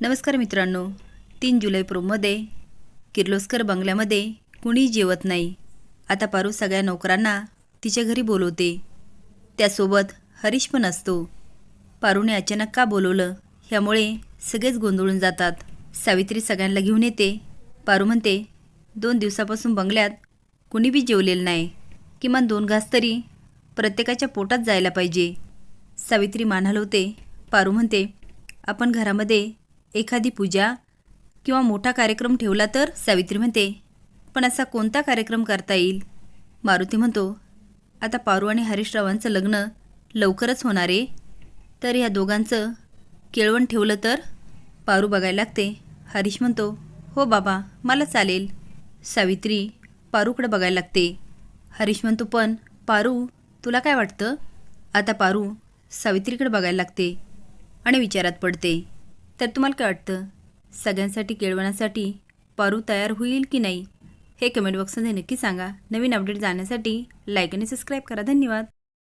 नमस्कार मित्रांनो तीन जुलै प्रोमध्ये किर्लोस्कर बंगल्यामध्ये कुणी जेवत नाही. आता पारू सगळ्या नोकरांना तिच्या घरी बोलवते. त्यासोबत हरीश पण असतो. पारूने अचानक का बोलवलं ह्यामुळे सगळेच गोंधळून जातात. सावित्री सगळ्यांना घेऊन येते. पारू म्हणते दोन दिवसापासून बंगल्यात कुणी बी जेवलेलं नाही. किमान दोन घास तरी प्रत्येकाच्या पोटात जायला पाहिजे. सावित्री मान हलवते पारू म्हणते आपण घरामध्ये एखादी पूजा किंवा मोठा कार्यक्रम ठेवला तर सावित्री म्हणते पण असा कोणता कार्यक्रम करता येईल? मारुती म्हणतो आता पारू आणि हरीशरावांचं लग्न लवकरच होणार आहे. तर ह्या दोघांचं केळवण ठेवलं तर? पारू बघायला लागते. हरीश म्हणतो हो बाबा मला चालेल. सावित्री पारूकडे बघायला लागते. हरीश म्हणतो पण पारू तुला काय वाटतं? आता पारू सावित्रीकडे बघायला लागते आणि विचारात पडते. तर तुम्हाला काय वाटतं? सगळ्यांसाठी केळवण्यासाठी पारू तयार होईल की नाही? हे कमेंट बॉक्समध्ये नक्की सांगा. नवीन अपडेट जाण्यासाठी लाईक आणि सबस्क्राईब करा. धन्यवाद.